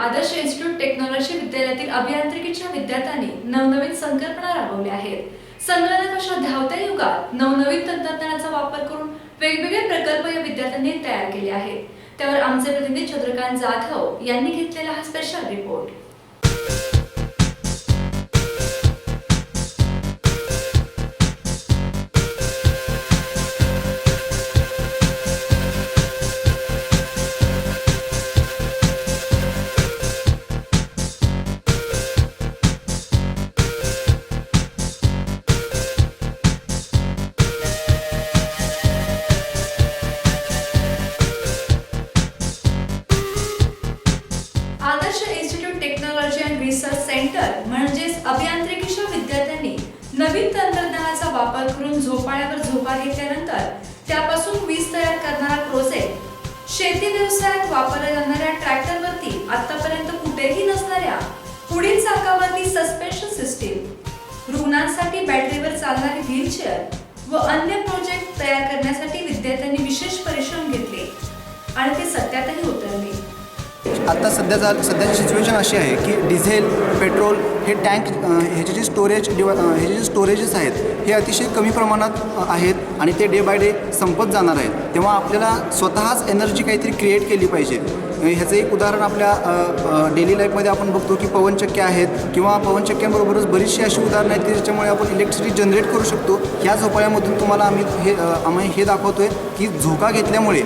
आदर्श institute technology विद्यालयातील अभियांत्रिकीच्या विद्यार्थ्यांनी नवनवीन संकल्पना राबवल्या आहेत. संगणक अशा धावत्या युगात नवनवीन तंत्रज्ञानाचा वापर करून वेगवेगळे प्रकल्प या विद्यार्थ्यांनी तयार केले आहेत. त्यावर आमचे प्रतिनिधी चंद्रकांत जाधव यांनी घेतलेला हा स्पेशल रिपोर्ट रिसर्च सेंटर म्हणजेच अभियांत्रिकीच्या विद्यार्थ्यांनी नवीन तंत्रज्ञानाचा वापर करून झोपाळ्यावर झोपा घेतल्यानंतर त्यापासून वीज तयार करणारा प्रोजेक्ट शेती व्यवसायात वापरल्या जाणाऱ्या ट्रॅक्टरवरती आतापर्यंत कुठेही नसणाऱ्या पुढील चाकावरती सस्पेन्शन सिस्टीम रुग्णांसाठी बॅटरीवर चालणारी व्हीलचेअर व अन्य प्रोजेक्ट तयार करण्यासाठी विद्यार्थ्यांनी विशेष परिश्रम घेतले. आणि ते सत्यातही उतरले. आता सध्याचा सध्याची सिच्युएशन अशी आहे की डिझेल पेट्रोल हे टँक ह्याचे जे स्टोरेज डिवा ह्याचे जे स्टोरेजेस आहेत हे अतिशय कमी प्रमाणात आहेत आणि ते डे बाय डे संपत जाणार आहेत. तेव्हा आपल्याला स्वतःच एनर्जी काहीतरी क्रिएट केली पाहिजे. ह्याचं एक उदाहरण आपल्या डेली लाईफमध्ये आपण बघतो की पवनचक्क्या आहेत किंवा पवनचक्क्यांबरोबरच बरीचशी अशी उदाहरणं आहेत की ज्याच्यामुळे आपण इलेक्ट्रिसिटी जनरेट करू शकतो. ह्या झोपाळ्यामधून तुम्हाला आम्ही हे आम्ही हे दाखवतो आहे की झोका घेतल्यामुळे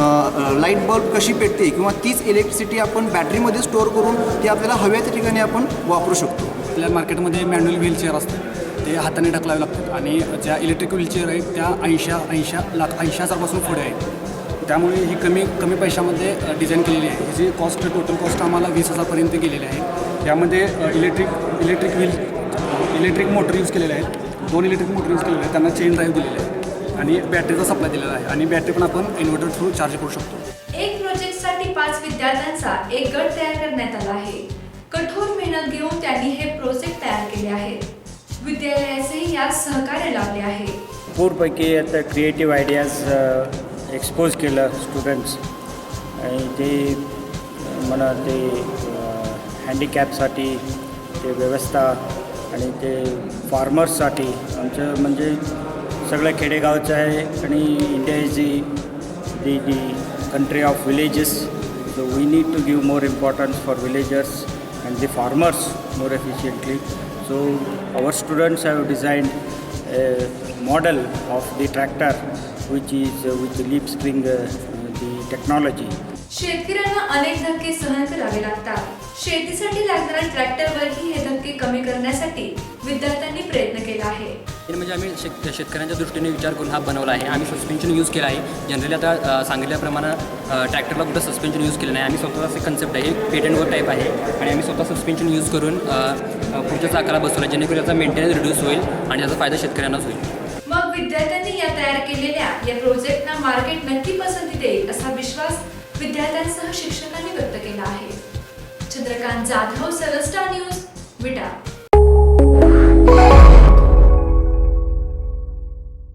लाइट बल्ब कशी पेटते किंवा तीच इलेक्ट्रिसिटी आपण बॅटरीमध्ये स्टोअर करून ती आपल्याला हव्या त्या ठिकाणी आपण वापरू शकतो. आपल्या मार्केटमध्ये मॅन्युअल व्हीलचेअर असतात. ते हाताने ढकलावे लागतात आणि ज्या इलेक्ट्रिक व्हीलचेअर आहेत त्या ऐंशी ऐंशी लाख ऐंशी हजारपासून पुढे आहेत. त्यामुळे ही कमी कमी पैशामध्ये डिझाईन केलेली आहे. ह्याची कॉस्ट टोटल कॉस्ट आम्हाला वीस हजारपर्यंत गेलेली आहे. त्यामध्ये electric electric wheel electric motor use केलेले आहेत. दोन इलेक्ट्रिक मोटर यूज केलेले आहेत. त्यांना चेन ड्राईव्ह दिलेले आहे आणि बॅटरीचा सप्लाय दिलेला आहे. आणि बॅटरी पण आपण इन्व्हर्टर थ्रू चार्ज करू शकतो. एक प्रोजेक्टसाठी पाच विद्यार्थ्यांचा एक गट तयार करण्यात आला आहे. कठोर मेहनत घेऊन त्यांनी हे प्रोजेक्ट तयार केले आहेत विद्यालयाचे यात सहकार्य लावले आहे. भरपूरपैकी आता क्रिएटिव्ह आयडियाज एक्सपोज केलं स्टुडंट्स आणि ते म्हणा ते हँडिकॅपसाठी ते व्यवस्था आणि ते फार्मर्ससाठी आमचं म्हणजे सगळं खेडेगावचं आहे आणि India is the the the country of villages so we need to give more importance for villagers and the farmers more efficiently so our students have designed a model of the tractor which is uh, with the leaf spring uh, the technology शेतकऱ्यांना अनेक धक्के सहन करावे लागतात. शेतीसाठी लागणाऱ्या ट्रॅक्टरवरही हे धक्के कमी करण्यासाठी विद्यार्थ्यांनी प्रयत्न केला आहे. म्हणजे आम्ही शेत शेतकऱ्यांच्या दृष्टीने विचार करून हा बनवला आहे. आम्ही सस्पेन्शन यूज केला आहे. जनरली आता सांगितल्याप्रमाणे ट्रॅक्टरला कुठं सस्पेन्शन यूज केलं नाही. आम्ही स्वतःचा असे कन्सेप्ट आहे. पेटंटवर टाईप आहे. आणि आम्ही स्वतः सस्पेन्शन यूज करून पुढच्या चाकाला बसवला. जेणेकरून त्याचा मेंटेनन्स रिड्यूस होईल आणि त्याचा फायदा शेतकऱ्यांनाच होईल. मग विद्यार्थ्यांनी या तयार केलेल्या या प्रोजेक्टना मार्केट नक्की पसंती देईल असा विश्वास विद्यार्थ्यांसह शिक्षकांनी व्यक्त केला आहे. Chandrakant Jadhav seven star news Vita.